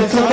Let's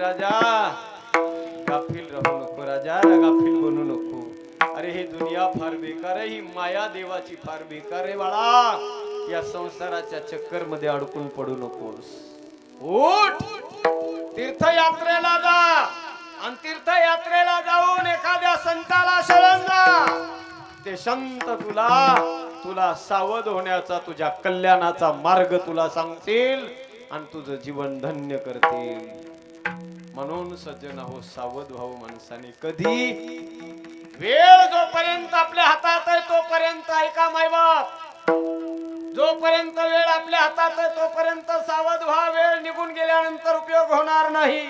राजा। गाफील राहू नको राजा गाफील बनू नको. अरे ही दुनिया फार बेकार आहे ही माया देवाची फार बेकार आहे बाळा. या संसाराच्या चक्करमध्ये अडकून पडू नकोस. उठ! तीर्थयात्रेला जा. आणि तीर्थयात्रेला जाऊन एखाद्या संताला शरण जा. ते संत तुला तुला सावध होण्याचा तुझ्या कल्याणाचा मार्ग तुला सांगतील आणि तुझं जीवन धन्य करतील. म्हणून सज्जन हो सावध व्हावं माणसाने. कधी? वेळ जोपर्यंत आपल्या हातात आहे तोपर्यंत ऐका मायबाप. जोपर्यंत वेळ आपल्या हातात आहे तोपर्यंत सावध व्हा. वेळ निघून गेल्यानंतर उपयोग होणार नाही.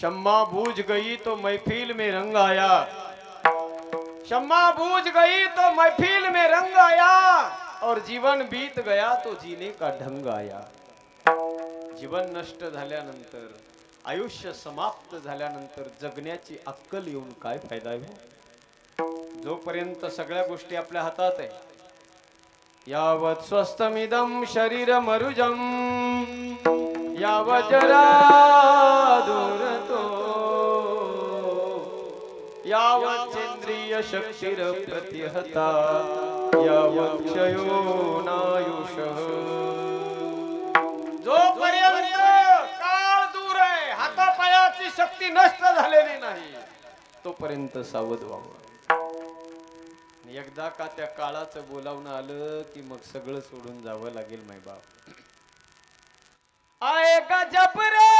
शम्मा भूज गई तो मैफिल में रंग आया. शम्मा भूज गई तो महफिल में रंग आया. और जीवन बीत गया तो जीने का ढंग आया. जीवन नष्ट झाल्यानंतर आयुष्य समाप्त झाल्यानंतर जगण्याची अक्कल येऊन काय फायदा आहे? जोपर्यंत सगळ्या गोष्टी आपल्या हातात आहे यावत स्वस्तमिदम शरीर मरुजम यावत जरा दूरतो यावत चेंद्रिय शक्तीर प्रतिहता यावत क्षयो जोपर्यंत नष्ट झालेली नाही. तोपर्यंत सावध व्हावं. एकदा का त्या काळाचं बोलावणं आलं की मग सगळं सोडून जावं लागेल माय बाप आएगा जब रे